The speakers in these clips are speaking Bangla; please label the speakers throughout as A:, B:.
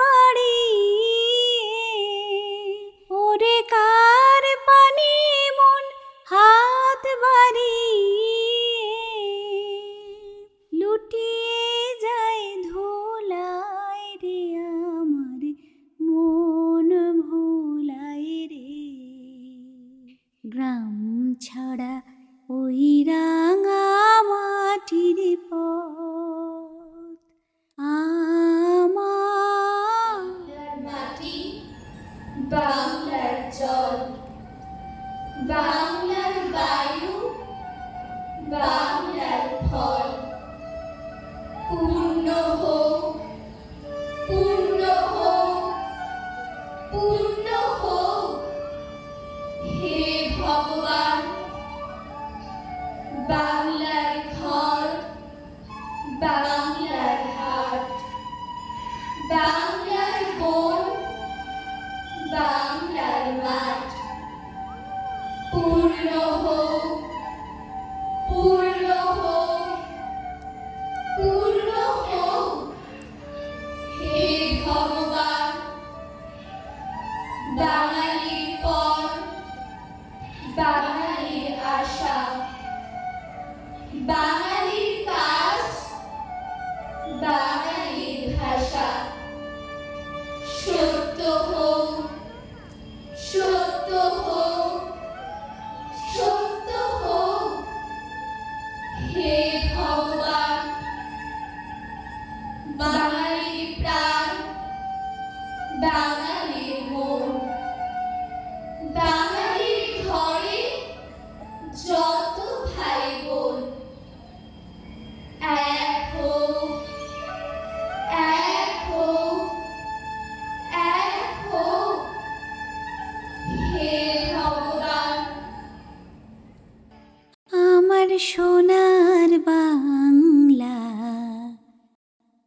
A: বাড়িয়ে ওরে কার পানে মন হাত বাড়িয়ে লুটিয়ে যায় ধোলায় রে আমার, মন ভোলায় রে। গ্রাম
B: বাংলার জল বাংলার বায়ু বাংলার বাঙালির কাজ বাঙালির ভাষা। সত্য হোক সত্য হোক সত্য হোক, হে ভগবান। বাঙালির প্রাণ বাঙালির মন। বাঙালির ঘরে যত ভাই বোন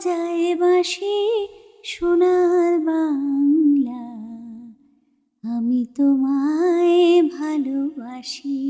A: বাজায় বাসি সোনার বাংলা। আমি তোমায় ভালোবাসি।